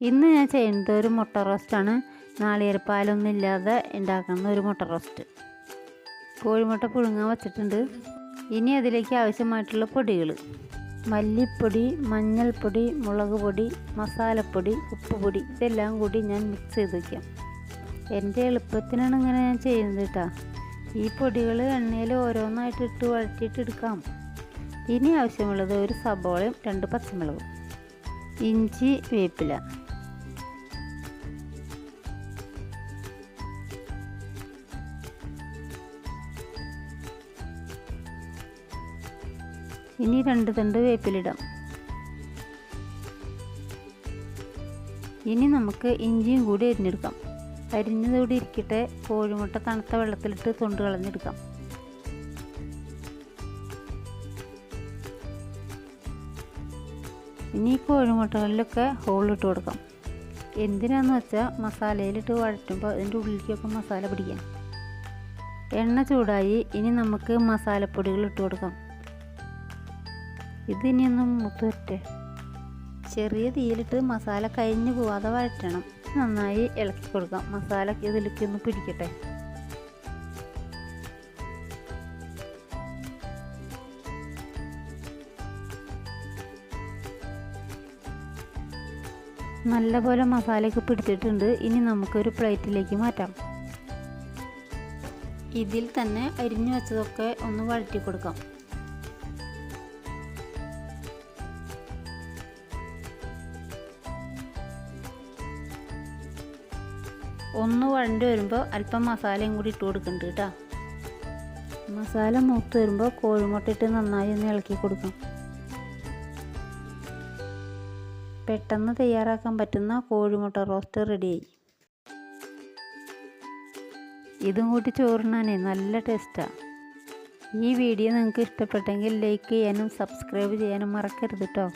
ഇന്ന് ഞാൻ ചെയ്യുന്നത് ഒരു മുട്ട റോസ്റ്റാണ്. നാളികേരപ്പാലൊന്നും ഇല്ലാതെ ഉണ്ടാക്കുന്ന ഒരു മുട്ട റോസ്റ്റ്. കോഴിമുട്ട പുഴുങ്ങാൻ വച്ചിട്ടുണ്ട്. ഇനി അതിലേക്ക് ആവശ്യമായിട്ടുള്ള പൊടികൾ മല്ലിപ്പൊടി മഞ്ഞൾപ്പൊടി മുളക് പൊടി മസാലപ്പൊടി ഉപ്പുപൊടി ഇതെല്ലാം കൂടി ഞാൻ മിക്സ് ചെയ്ത് വയ്ക്കാം എന്റെ എളുപ്പത്തിനാണ് ഇങ്ങനെ ഞാൻ ചെയ്യുന്നത് കേട്ടോ. ഈ പൊടികൾ എണ്ണയിൽ ഓരോന്നായിട്ട് ഇട്ട് വഴറ്റിയിട്ട് എടുക്കാം. ഇനി ആവശ്യമുള്ളത് ഒരു സബോളയും രണ്ട് പച്ചമുളകും. ഇഞ്ചി വേപ്പില. ഇനി രണ്ട് തണ്ട് വേപ്പിലിടാം. ഇനി നമുക്ക് ഇഞ്ചിയും കൂടി അരിഞ്ഞെടുക്കാം. അരിഞ്ഞതോടെ കൂടി ഇരിക്കട്ടെ. കോഴിമുട്ട തണുത്ത വെള്ളത്തിലിട്ട് തൊണ്ട് കളഞ്ഞെടുക്കാം. ഇനി കോഴിമുട്ടകളിലൊക്കെ ഹോളിട്ട് കൊടുക്കാം. എന്തിനാന്ന് വെച്ചാൽ മസാലയിലിട്ട് വഴറ്റുമ്പോൾ അതിന്റെ ഉള്ളിലേക്കൊക്കെ മസാല പിടിക്കാം. എണ്ണ ചൂടായി ഇനി നമുക്ക് മസാലപ്പൊടികൾ ഇട്ട് കൊടുക്കാം. ഇതിനിയൊന്നും മുത്തുവരട്ടെ ചെറിയ തീയിലിട്ട് മസാല കഴിഞ്ഞു പോവാതെ വഴറ്റണം നന്നായി ഇളക്കി കൊടുക്കാം. മസാല ഇതിലേക്ക് ഒന്ന് പിടിക്കട്ടെ. നല്ലപോലെ മസാലയൊക്കെ പിടിച്ചിട്ടുണ്ട്. ഇനി നമുക്കൊരു പ്ലേറ്റിലേക്ക് മാറ്റാം. ഇതിൽ തന്നെ അരിഞ്ഞു വെച്ചതൊക്കെ ഒന്ന് വഴറ്റി കൊടുക്കാം. ഒന്ന് വഴണ്ടി വരുമ്പോൾ അല്പം മസാലയും കൂടി ഇട്ട് കൊടുക്കുന്നുണ്ട് കേട്ടോ. മസാല മൂത്ത് വരുമ്പോൾ കോഴിമുട്ട ഇട്ട് നന്നായി ഒന്ന് ഇളക്കി കൊടുക്കാം. പെട്ടെന്ന് തയ്യാറാക്കാൻ പറ്റുന്ന കോഴിമുട്ട റോസ്റ്റ് റെഡിയായി. ഇതും കൂട്ടി ചോറിനാനേ നല്ല ടേസ്റ്റാണ് ഈ വീഡിയോ നിങ്ങൾക്ക് ഇഷ്ടപ്പെട്ടെങ്കിൽ ലൈക്ക് ചെയ്യാനും സബ്സ്ക്രൈബ് ചെയ്യാനും മറക്കരുത് കേട്ടോ.